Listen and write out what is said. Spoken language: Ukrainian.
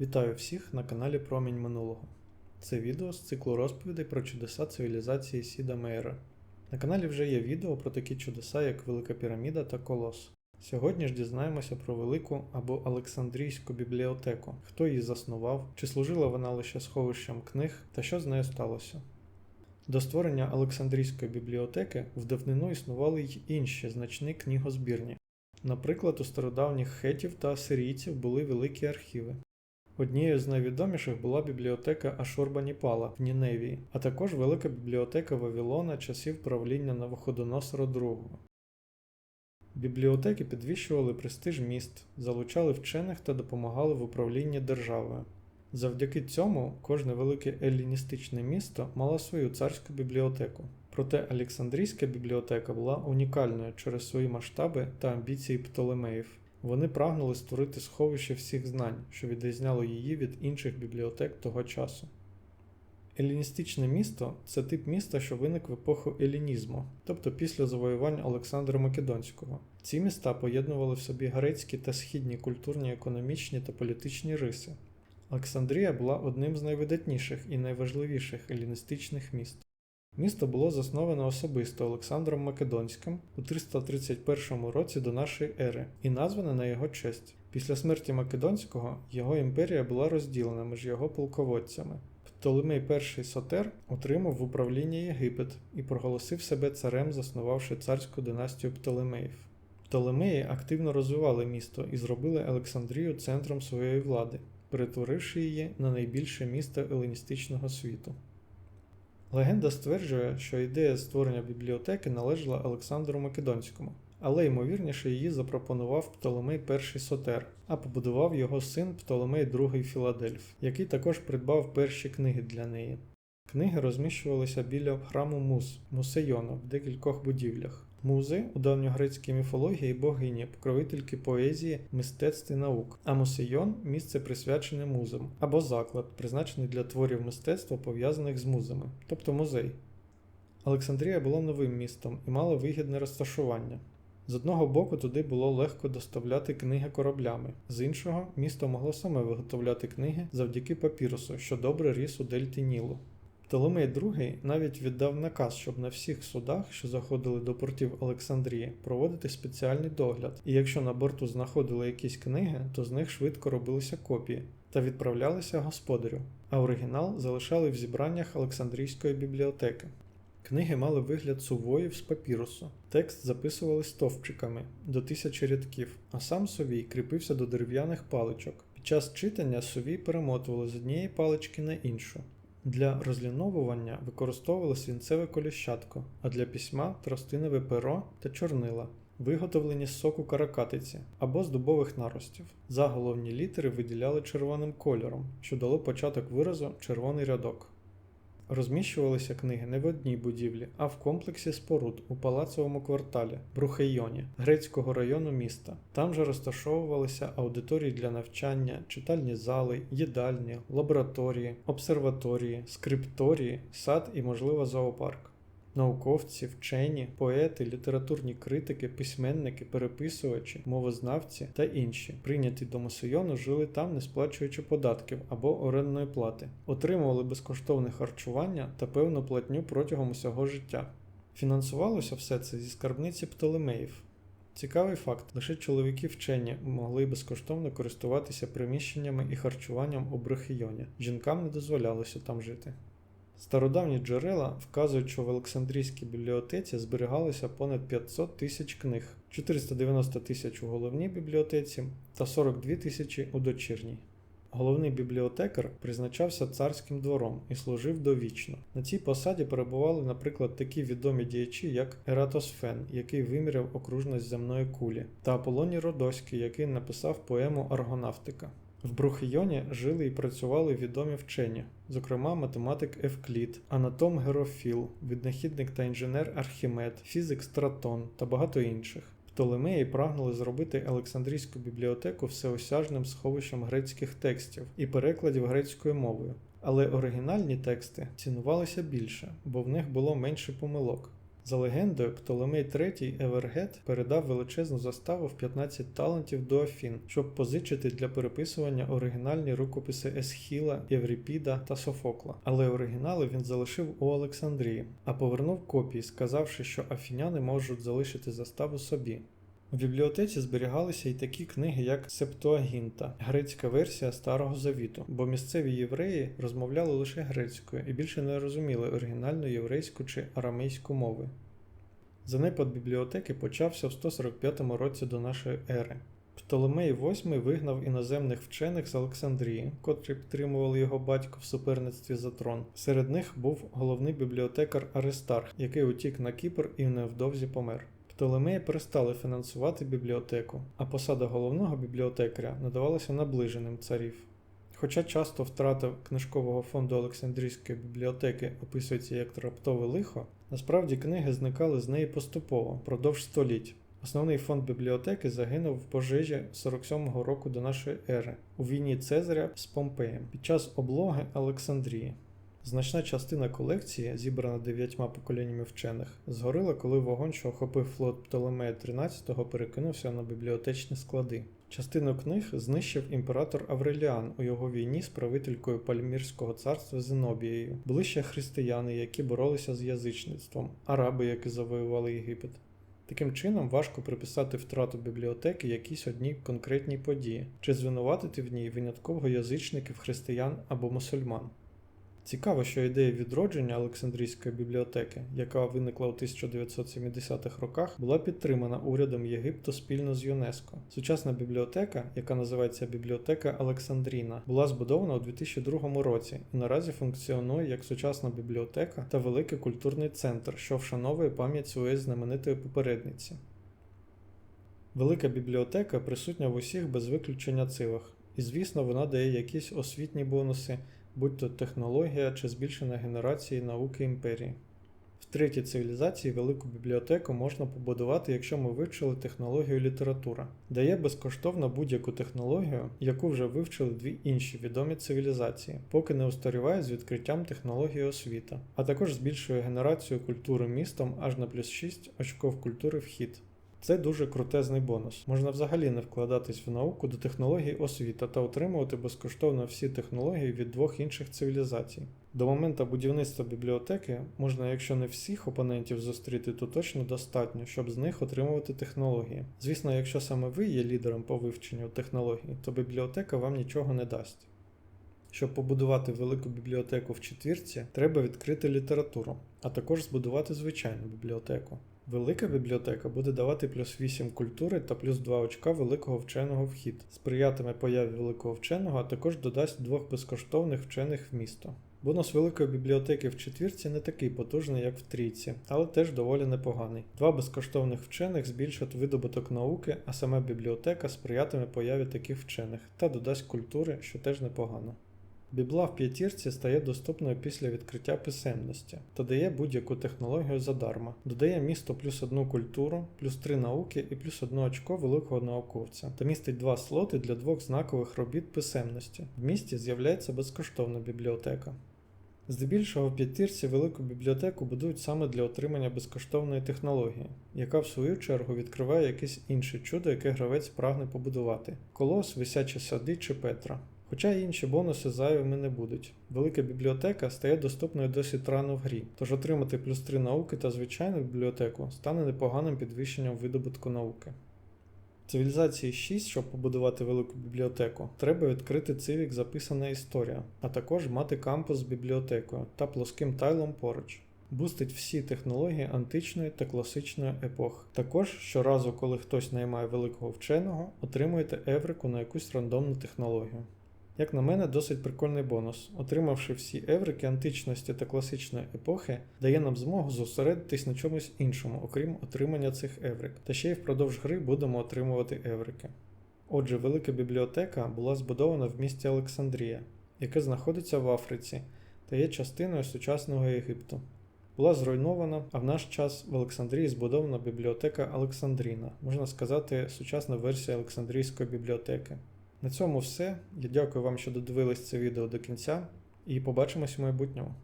Вітаю всіх на каналі Промінь Минулого. Це відео з циклу розповідей про чудеса цивілізації Сіда Мейера. На каналі вже є відео про такі чудеса, як Велика Піраміда та Колос. Сьогодні ж дізнаємося про велику або Олександрійську бібліотеку, хто її заснував, чи служила вона лише сховищем книг та що з нею сталося. До створення Олександрійської бібліотеки в давнину існували й інші значні книгозбірні. Наприклад, у стародавніх хетів та асирійців були великі архіви. Однією з найвідоміших була бібліотека Ашурбаніпала в Ніневії, а також велика бібліотека Вавилона часів правління Навуходоносора II. Бібліотеки підвищували престиж міст, залучали вчених та допомагали в управлінні державою. Завдяки цьому кожне велике еліністичне місто мало свою царську бібліотеку. Проте Олександрійська бібліотека була унікальною через свої масштаби та амбіції Птолемеїв. Вони прагнули створити сховище всіх знань, що відрізняло її від інших бібліотек того часу. Еліністичне місто це тип міста, що виник в епоху елінізму, тобто після завоювань Олександра Македонського. Ці міста поєднували в собі грецькі та східні культурні, економічні та політичні риси. Олександрія була одним з найвидатніших і найважливіших еліністичних міст. Місто було засновано особисто Олександром Македонським у 331 році до нашої ери і назване на його честь. Після смерті Македонського його імперія була розділена між його полководцями. Птолемей І Сотер отримав в управління Єгипет і проголосив себе царем, заснувавши царську династію Птолемеїв. Птолемеї активно розвивали місто і зробили Олександрію центром своєї влади, перетворивши її на найбільше місто еліністичного світу. Легенда стверджує, що ідея створення бібліотеки належала Олександру Македонському, але ймовірніше її запропонував Птолемей І Сотер, а побудував його син Птолемей II Філадельф, який також придбав перші книги для неї. Книги розміщувалися біля храму Мус, Мусейону в декількох будівлях. Музи у давньогрецькій міфології богині, покровительки поезії, мистецтв і наук, а мусейон місце присвячене музам або заклад, призначений для творів мистецтва пов'язаних з музами, тобто музей. Олександрія була новим містом і мала вигідне розташування. З одного боку, туди було легко доставляти книги кораблями, з іншого, місто могло саме виготовляти книги завдяки папірусу, що добре ріс у дельті Нілу. Птолемей II навіть віддав наказ, щоб на всіх судах, що заходили до портів Олександрії, проводити спеціальний догляд, і якщо на борту знаходили якісь книги, то з них швидко робилися копії та відправлялися господарю, а оригінал залишали в зібраннях Олександрійської бібліотеки. Книги мали вигляд сувоїв з папірусу. Текст записували стовпчиками до тисячі рядків, а сам сувій кріпився до дерев'яних паличок. Під час читання сувій перемотували з однієї палички на іншу. Для розліновування використовували свінцеве коліщатко, а для письма тростинове перо та чорнила, виготовлені з соку каракатиці або з дубових наростів. Заголовні літери виділяли червоним кольором, що дало початок виразу червоний рядок. Розміщувалися книги не в одній будівлі, а в комплексі споруд у палацовому кварталі Брухеййоні грецького району міста. Там же розташовувалися аудиторії для навчання, читальні зали, їдальні, лабораторії, обсерваторії, скрипторії, сад і, можливо, зоопарк. Науковці, вчені, поети, літературні критики, письменники, переписувачі, мовознавці та інші, прийняті до Мусейону, жили там, не сплачуючи податків або орендної плати, отримували безкоштовне харчування та певну платню протягом усього життя. Фінансувалося все це зі скарбниці Птолемеїв. Цікавий факт: лише чоловіки вчені могли безкоштовно користуватися приміщеннями і харчуванням у Брехійоні. Жінкам не дозволялося там жити. Стародавні джерела вказують, що в Олександрійській бібліотеці зберігалося понад 500 тисяч книг, 490 тисяч у головній бібліотеці та 42 тисячі у дочірній. Головний бібліотекар призначався царським двором і служив довічно. На цій посаді перебували, наприклад, такі відомі діячі, як Ератосфен, який виміряв окружність земної кулі, та Аполоній Родоський, який написав поему Аргонавтика. В Брухийоні жили і працювали відомі вчені, зокрема математик Евклід, анатом Герофіл, віднахідник та інженер Архімед, фізик Стратон та багато інших. Птолемеї прагнули зробити Олександрійську бібліотеку всеосяжним сховищем грецьких текстів і перекладів грецькою мовою, але оригінальні тексти цінувалися більше, бо в них було менше помилок. За легендою, Птолемей III Евергет передав величезну заставу в 15 талантів до Афін, щоб позичити для переписування оригінальні рукописи Есхіла, Єврипіда та Софокла. Але оригінали він залишив у Олександрії, а повернув копії, сказавши, що афіняни можуть залишити заставу собі. У бібліотеці зберігалися й такі книги, як Септуагінта, грецька версія Старого Завіту, бо місцеві євреї розмовляли лише грецькою і більше не розуміли оригінальну єврейську чи арамейську мови. Занепад бібліотеки почався в 145 році до нашої ери. Птолемей VIII вигнав іноземних вчених з Олександрії, котрі підтримували його батько в суперництві за трон. Серед них був головний бібліотекар Аристарх, який утік на Кіпр і невдовзі помер. Птолемеї перестали фінансувати бібліотеку, а посада головного бібліотекаря надавалася наближеним царів. Хоча часто втрата книжкового фонду Олександрійської бібліотеки описується як раптове лихо, насправді книги зникали з неї поступово впродовж століть. Основний фонд бібліотеки загинув в пожежі 47-го року до нашої ери у війні Цезаря з Помпеєм під час облоги Олександрії. Значна частина колекції, зібрана дев'ятьма поколіннями вчених, згорила, коли вогонь, що охопив флот Птолемея XIII, перекинувся на бібліотечні склади. Частину книг знищив імператор Авреліан у його війні з правителькою Пальмірського царства Зенобією. Були ще християни, які боролися з язичництвом, араби, які завоювали Єгипет. Таким чином, важко приписати втрату бібліотеки якійсь одній конкретній події, чи звинуватити в ній винятково язичників, християн або мусульман. Цікаво, що ідея відродження Олександрійської бібліотеки, яка виникла у 1970-х роках, була підтримана урядом Єгипту спільно з ЮНЕСКО. Сучасна бібліотека, яка називається Бібліотека Олександріна, була збудована у 2002 році і наразі функціонує як сучасна бібліотека та великий культурний центр, що вшановує пам'ять своєї знаменитої попередниці. Велика бібліотека присутня в усіх без виключення цивах, і звісно, вона дає якісь освітні бонуси будь то технологія чи збільшення генерації науки імперії. В третій цивілізації велику бібліотеку можна побудувати, якщо ми вивчили технологію література, дає безкоштовно будь-яку технологію, яку вже вивчили дві інші відомі цивілізації, поки не устаріває з відкриттям технології освіта, а також збільшує генерацію культури містом аж на плюс 6 очков культури вхід. Це дуже крутезний бонус. Можна взагалі не вкладатись в науку до технологій освіта та отримувати безкоштовно всі технології від двох інших цивілізацій. До моменту будівництва бібліотеки можна, якщо не всіх опонентів зустріти, то точно достатньо, щоб з них отримувати технології. Звісно, якщо саме ви є лідером по вивченню технологій, то бібліотека вам нічого не дасть. Щоб побудувати велику бібліотеку в четвірці, треба відкрити літературу, а також збудувати звичайну бібліотеку. Велика бібліотека буде давати плюс 8 культури та плюс 2 очка великого вченого вхід, сприятиме появі великого вченого, а також додасть двох безкоштовних вчених в місто. Бонус великої бібліотеки в четвірці не такий потужний, як в трійці, але теж доволі непоганий. Два безкоштовних вчених збільшать видобуток науки, а сама бібліотека сприятиме появі таких вчених та додасть культури, що теж непогано. Бібла в п'ятірці стає доступною після відкриття писемності та дає будь-яку технологію задарма. Додає місто плюс одну культуру, плюс три науки і плюс одне очко великого науковця та містить два слоти для двох знакових робіт писемності. В місті з'являється безкоштовна бібліотека. Здебільшого в п'ятірці велику бібліотеку будують саме для отримання безкоштовної технології, яка в свою чергу відкриває якесь інше чудо, яке гравець прагне побудувати колос, висячі сади чи Петра. Хоча інші бонуси зайвими не будуть. Велика бібліотека стає доступною досить рано в грі, тож отримати плюс 3 науки та звичайну бібліотеку стане непоганим підвищенням видобутку науки. Цивілізації 6, щоб побудувати велику бібліотеку, треба відкрити цивік записана історія, а також мати кампус з бібліотекою та плоским тайлом поруч. Бустить всі технології античної та класичної епох. Також щоразу, коли хтось наймає великого вченого, отримуєте еврику на якусь рандомну технологію. Як на мене, досить прикольний бонус. Отримавши всі еврики античності та класичної епохи, дає нам змогу зосередитись на чомусь іншому, окрім отримання цих еврик. Та ще й впродовж гри будемо отримувати еврики. Отже, велика бібліотека була збудована в місті Олександрія, яке знаходиться в Африці та є частиною сучасного Єгипту. Була зруйнована, а в наш час в Олександрії збудована бібліотека Олександріна, можна сказати, сучасна версія Олександрійської бібліотеки. На цьому все. Я дякую вам, що додивились це відео до кінця, і побачимось у майбутньому.